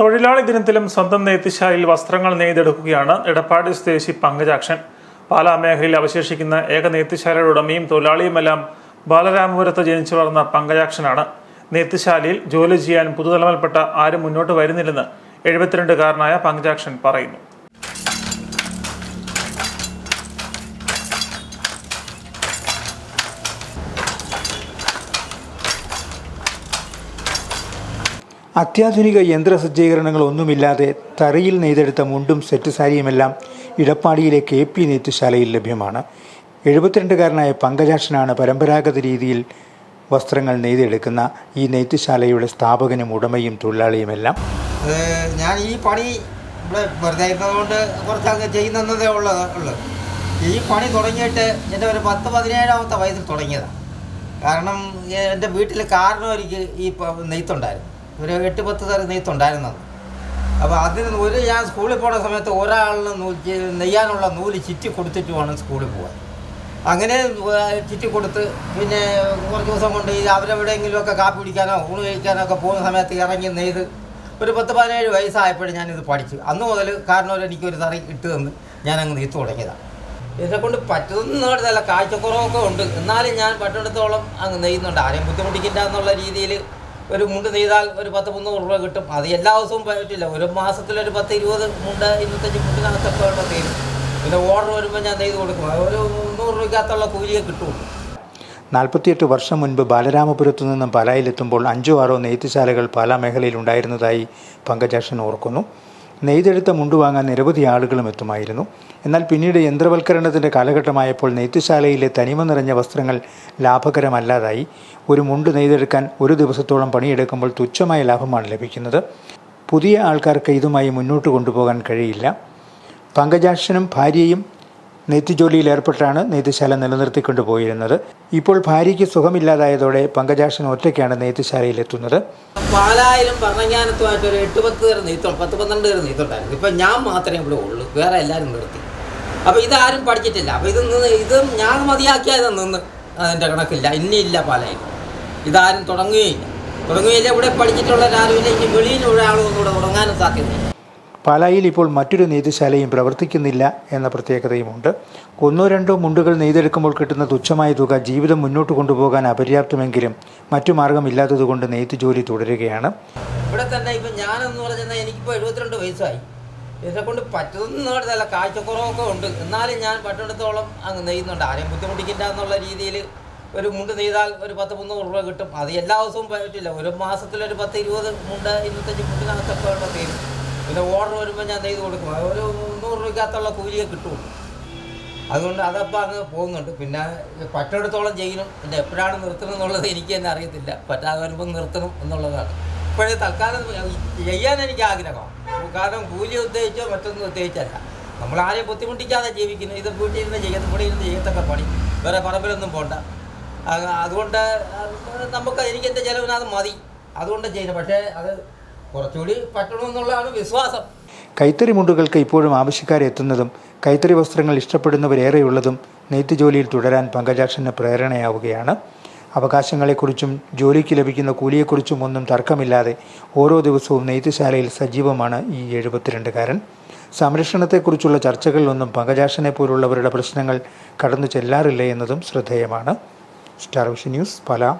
തൊഴിലാളി ദിനത്തിലും സ്വന്തം നെയ്ത്തിശാലയിൽ വസ്ത്രങ്ങൾ നെയ്തെടുക്കുകയാണ് എടപ്പാടി സ്വദേശി പങ്കജാക്ഷൻ. പാലാ മേഖലയിൽ അവശേഷിക്കുന്ന ഏക നെയ്ത്തിശാലയുടെ ഉടമയും തൊഴിലാളിയുമെല്ലാം ബാലരാമപുരത്ത് ജനിച്ചു വളർന്ന പങ്കജാക്ഷനാണ്. നെയ്ത്തിശാലയിൽ ജോലി ചെയ്യാൻ പുതുതലമൽപ്പെട്ട ആരും മുന്നോട്ട് വരുന്നില്ലെന്ന് എഴുപത്തിരണ്ടുകാരനായ പങ്കജാക്ഷൻ പറയുന്നു. അത്യാധുനിക യന്ത്രസജ്ജീകരണങ്ങളൊന്നുമില്ലാതെ തറിയിൽ നെയ്തെടുത്ത മുണ്ടും സെറ്റ് സാരിയുമെല്ലാം ഇടപ്പാടിയിലെ കെ പി നെയ്ത്തുശാലയിൽ ലഭ്യമാണ്. എഴുപത്തിരണ്ടുകാരനായ പങ്കജാക്ഷനാണ് പരമ്പരാഗത രീതിയിൽ വസ്ത്രങ്ങൾ നെയ്തെടുക്കുന്ന ഈ നെയ്ത്തുശാലയുടെ സ്ഥാപകനും ഉടമയും തൊഴിലാളിയുമെല്ലാം. ഞാൻ ഈ പണി ഇവിടെ വെറുതെ ഇരുന്നതുകൊണ്ട് കുറച്ചങ്ങ് ചെയ്യുന്നതേ ഉള്ളത് ഉള്ളു. ഈ പണി തുടങ്ങിയിട്ട് എന്റെ ഒരു പത്ത് പതിനേഴാമത്തെ വയസ്സിൽ തുടങ്ങിയതാണ് കാരണം എന്റെ വീട്ടിൽ കാരണവരിക്ക് ഈ നെയ്ത്തുണ്ടായിരുന്നു. ഒരു എട്ട് പത്ത് തരം നെയ്ത്തുണ്ടായിരുന്നത്. അപ്പോൾ അതിന് ഒരു ഞാൻ സ്കൂളിൽ പോണ സമയത്ത് ഒരാളിന് നൂ നെയ്യാനുള്ള നൂൽ ചുറ്റി കൊടുത്തിട്ട് വേണം സ്കൂളിൽ പോകാൻ അങ്ങനെ ചുറ്റി കൊടുത്ത് പിന്നെ കുറച്ച് ദിവസം കൊണ്ട് അവരെവിടെയെങ്കിലുമൊക്കെ കാപ്പി കുടിക്കാനോ ഊണ് കഴിക്കാനോ ഒക്കെ പോകുന്ന സമയത്ത് ഇറങ്ങി നെയ്ത് ഒരു പത്ത് പതിനേഴ് വയസ്സായപ്പോഴും ഞാനിത് പഠിച്ചു. അന്ന് മുതൽ കാരണം എനിക്കൊരു തറി ഇട്ട് തന്ന് ഞാൻ നെയ്ത്ത് തുടങ്ങിയതാണ്. ഇതിനെ കൊണ്ട് പറ്റുന്നതല്ല കാഴ്ചക്കുറവൊക്കെ ഉണ്ട്. എന്നാലും ഞാൻ പറ്റുന്നിടത്തോളം അങ്ങ് നെയ്യുന്നുണ്ട്. ആരെയും ബുദ്ധിമുട്ടിക്കില്ല എന്നുള്ള രീതിയിൽ ഒരു മുണ്ട് നെയ്താൽ ഒരു പത്ത് മുന്നൂറ് രൂപ കിട്ടും. അത് എല്ലാ ദിവസവും പറ്റില്ല. ഒരു മാസത്തിൽ ഒരു പത്ത് ഇരുപത് മുണ്ട് ഇരുപത്തഞ്ച് മുണ്ടിനകത്തൊക്കെ ഉള്ള തീരും പിന്നെ ഓർഡർ വരുമ്പോൾ ഞാൻ നെയ്ത് കൊടുക്കും. ഒരു മുന്നൂറ് രൂപയ്ക്കകത്തുള്ള കൂലിയെ കിട്ടുള്ളൂ. നാൽപ്പത്തിയെട്ട് വർഷം മുൻപ് ബാലരാമപുരത്തു നിന്നും പാലായിലെത്തുമ്പോൾ അഞ്ചോ ആറോ നെയ്ത്തുശാലകൾ പാലാ മേഖലയിൽ ഉണ്ടായിരുന്നതായി പങ്കജാക്ഷൻ ഓർക്കുന്നു. നെയ്തെടുത്ത മുണ്ട് വാങ്ങാൻ നിരവധി ആളുകളും എത്തുമായിരുന്നു. എന്നാൽ പിന്നീട് യന്ത്രവൽക്കരണത്തിന്റെ കാലഘട്ടമായപ്പോൾ നെയ്ത്തുശാലയിലെ തനിമ നിറഞ്ഞ വസ്ത്രങ്ങൾ ലാഭകരമല്ലാതായി. ഒരു മുണ്ട് നെയ്തെടുക്കാൻ ഒരു ദിവസത്തോളം പണിയെടുക്കുമ്പോൾ തുച്ഛമായ ലാഭമാണ് ലഭിക്കുന്നത്. പുതിയ ആൾക്കാർക്ക് ഇതുമായി മുന്നോട്ട് കൊണ്ടുപോകാൻ കഴിയില്ല. പങ്കജാക്ഷനും ഭാര്യയും നെയ്ത്തുജോലിയിൽ ഏർപ്പെട്ടാണ് നെയ്ത്തുശാല നിലനിർത്തിക്കൊണ്ടു പോയിരുന്നത്. ഇപ്പോൾ ഭാര്യയ്ക്ക് സുഖമില്ലാതായതോടെ പങ്കജാക്ഷൻ ഒറ്റയ്ക്കാണ് നെയ്ത്തുശാലയിലെത്തുന്നത്. പാലായാലും പറഞ്ഞാനത്തുമായിട്ട് ഒരു എട്ട് പത്ത് പേര് നെയ്ത്തുണ്ട് പത്ത് പന്ത്രണ്ട് പേര് നെയ്ത്തുണ്ടായിരുന്നു. ഇപ്പം ഞാൻ മാത്രമേ ഇവിടെ ഉള്ളൂ വേറെ എല്ലാവരും നിർത്തി. അപ്പോൾ ഇതാരും പഠിച്ചിട്ടില്ല. അപ്പോൾ ഇത് നിന്ന് ഇത് ഞാൻ മതിയാക്കിയത് നിന്ന് അതിന്റെ കണക്കില്ല. ഇനിയില്ല പാലായിൽ. ഇതാരും തുടങ്ങുകയില്ല. തുടങ്ങുകയില്ല. ഇവിടെ പഠിച്ചിട്ടുള്ള ഇനി വെളിയിൽ ഒരാളും ഇവിടെ തുടങ്ങാനും സാധ്യതയില്ല. പാലായിൽ ഇപ്പോൾ മറ്റൊരു നെയ്തുശാലയും പ്രവർത്തിക്കുന്നില്ല എന്ന പ്രത്യേകതയുമുണ്ട്. ഒന്നോ രണ്ടോ മുണ്ടുകൾ നെയ്തെടുക്കുമ്പോൾ കിട്ടുന്ന തുച്ഛമായ തുക ജീവിതം മുന്നോട്ട് കൊണ്ടുപോകാൻ അപര്യാപ്തമെങ്കിലും മറ്റു മാർഗമില്ലാത്തതുകൊണ്ട് നെയ്ത്ത് ജോലി തുടരുകയാണ്. ഇവിടെ തന്നെ ഇപ്പം ഞാനെന്ന് പറഞ്ഞാൽ എനിക്കിപ്പോൾ എഴുപത്തിരണ്ട് വയസ്സായി. ഇതിനെ കൊണ്ട് പറ്റുന്നതല്ല കാഴ്ചക്കുറവൊക്കെ ഉണ്ട്. എന്നാലും ഞാൻ പറ്റുന്നിടത്തോളം അങ്ങ് നെയ്യുന്നുണ്ട്. ആരെയും ബുദ്ധിമുട്ടിക്കില്ല എന്നുള്ള രീതിയിൽ ഒരു മുണ്ട് നെയ്താൽ ഒരു പത്ത് മുന്നൂറ് രൂപ കിട്ടും. അത് എല്ലാ ദിവസവും പറ്റില്ല. ഒരു മാസത്തിൽ ഒരു പത്ത് ഇരുപത് മുണ്ട് ഇരുപത്തഞ്ച് മുണ്ടിനകത്തൊക്കെ തീരും പിന്നെ ഓർഡർ വരുമ്പോൾ ഞാൻ ചെയ്ത് കൊടുക്കും. ഒരു മുന്നൂറ് രൂപയ്ക്കകത്തുള്ള കൂലിയെ കിട്ടുള്ളൂ. അതുകൊണ്ട് അതപ്പോൾ അങ്ങ് പോകുന്നുണ്ട്. പിന്നെ പറ്റെടുത്തോളം ചെയ്യണം. പിന്നെ എപ്പോഴാണ് നിർത്തണം എന്നുള്ളത് എനിക്ക് തന്നെ അറിയത്തില്ല. പറ്റാതെ വരുമ്പോൾ നിർത്തണം എന്നുള്ളതാണ്. ഇപ്പോഴേ തൽക്കാലം ചെയ്യാൻ എനിക്ക് ആഗ്രഹമാണ് കാരണം കൂലി ഉദ്ദേശിച്ചോ മറ്റൊന്നും ഉദ്ദേശിച്ചല്ല. നമ്മൾ ആരെയും ബുദ്ധിമുട്ടിക്കാതെ ജീവിക്കുന്നു. ഇത് വീട്ടിൽ ഇരുന്ന് ചെയ്യത്ത് ഇവിടെ ഇരുന്ന് ചെയ്യത്തൊക്കെ പണി. വേറെ പറമ്പിലൊന്നും പോണ്ട. അതുകൊണ്ട് നമുക്ക് എനിക്ക് എന്റെ ചിലവിന് അത് മതി. അതുകൊണ്ട് ചെയ്യുന്നത് പക്ഷേ അത് കുറച്ചുകൂടി പറ്റണമെന്നുള്ളതാണ് വിശ്വാസം. കൈത്തറി മുണ്ടുകൾക്ക് ഇപ്പോഴും ആവശ്യക്കാരെത്തുന്നതും കൈത്തറി വസ്ത്രങ്ങൾ ഇഷ്ടപ്പെടുന്നവരേറെയുള്ളതും നെയ്ത്ത് ജോലിയിൽ തുടരാൻ പങ്കജാക്ഷന് പ്രേരണയാവുകയാണ്. അവകാശങ്ങളെക്കുറിച്ചും ജോലിക്ക് ലഭിക്കുന്ന കൂലിയെക്കുറിച്ചും ഒന്നും തർക്കമില്ലാതെ ഓരോ ദിവസവും നെയ്ത്തുശാലയിൽ സജീവമാണ് ഈ എഴുപത്തിരണ്ടുകാരൻ. സംരക്ഷണത്തെക്കുറിച്ചുള്ള ചർച്ചകളിലൊന്നും പങ്കജാക്ഷനെ പോലുള്ളവരുടെ പ്രശ്നങ്ങൾ കടന്നു ചെല്ലാറില്ല എന്നതും ശ്രദ്ധേയമാണ്. സ്റ്റാർ വിഷൻ ന്യൂസ് പല.